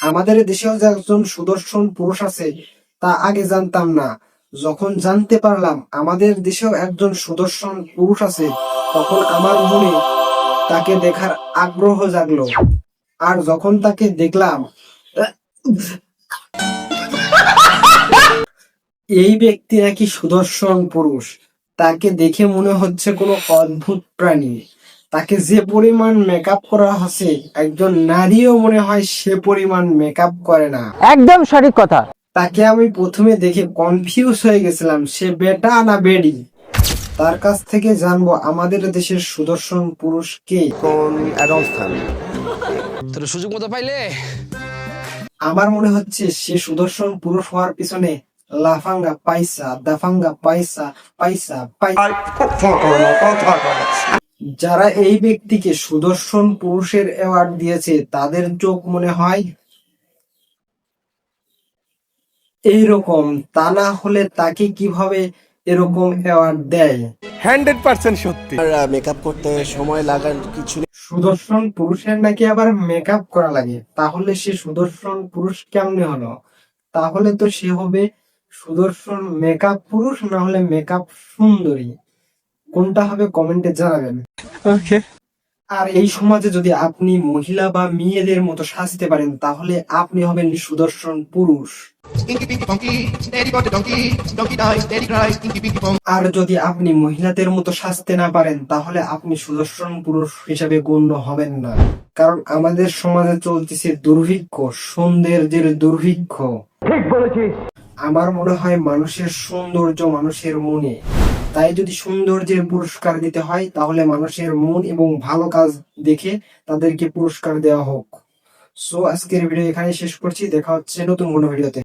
আমাদের দেশেও যে একজন সুদর্শন পুরুষ আছে, তা আগে জানতাম না। যখন জানতে পারলাম আমাদের দেশেও একজন সুদর্শন পুরুষ আছে, তখন আমার মনে তাকে দেখার আগ্রহ জাগলো। আর যখন তাকে দেখলাম, এই ব্যক্তি নাকি সুদর্শন পুরুষ, তাকে দেখে মনে হচ্ছে কোনো অদ্ভুত প্রাণী। তাকে যে পরিমাণ মেকআপ করা আছে একজন নারীও মনে হয় সে পরিমাণ মেকআপ করে না। একদম সঠিক কথা। তাকে আমি প্রথমে দেখে কনফিউজ হয়ে গেছিলাম সে বেটা না বেডি? তার কাছ থেকে জানব আমাদের দেশের সুদর্শন পুরুষ কে। তোর সুযোগ মতো পাইলে। আমার মনে হচ্ছে সে সুদর্শন পুরুষ হওয়ার পিছনে লাফাঙ্গা পাইসা দাফাঙ্গা পাইসা পাইসা পাইসা যারা এই ব্যক্তিকে সুদর্শন পুরুষের অ্যাওয়ার্ড দিয়েছে তাদের চোখ মনে হয় এইরকম। তা না হলে তাকে কীভাবে এরকম অ্যাওয়ার্ড দেয়? হান্ড্রেড পার্সেন্ট সত্যি। মেকআপ করতে সময় লাগার কিছু নেই। সুদর্শন পুরুষের নাকি আবার মেকআপ করা লাগে? তাহলে সে সুদর্শন পুরুষ কেমনে হলো? তাহলে তো সে হবে সুদর্শন মেকআপ পুরুষ না হলে মেকআপ সুন্দরী। কোনটা হবে কমেন্টে জানাবেন। ওকে আর এই সমাজে যদি আপনি মহিলা বা মেয়েদের মতো সাজতে পারেন তাহলে আপনি হবেন সুদর্শন পুরুষ. আর যদি আপনি মহিলাদের মতো সাজতে না পারেন তাহলে আপনি সুদর্শন পুরুষ হিসাবে গণ্য হবেন না। কারণ আমাদের সমাজে চলতেছে দুর্ভিক্ষ সৌন্দর্যের দুর্ভিক্ষ। আমার মনে হয় মানুষের সৌন্দর্য মানুষের মনে। তাই যদি সৌন্দর্যের পুরস্কার দিতে হয়, তাহলে মানুষের মন এবং ভালো কাজ দেখে তাদেরকে পুরস্কার দেওয়া হোক। সো আজকের ভিডিও এখানে শেষ করছি। দেখা হচ্ছে নতুন কোনো ভিডিওতে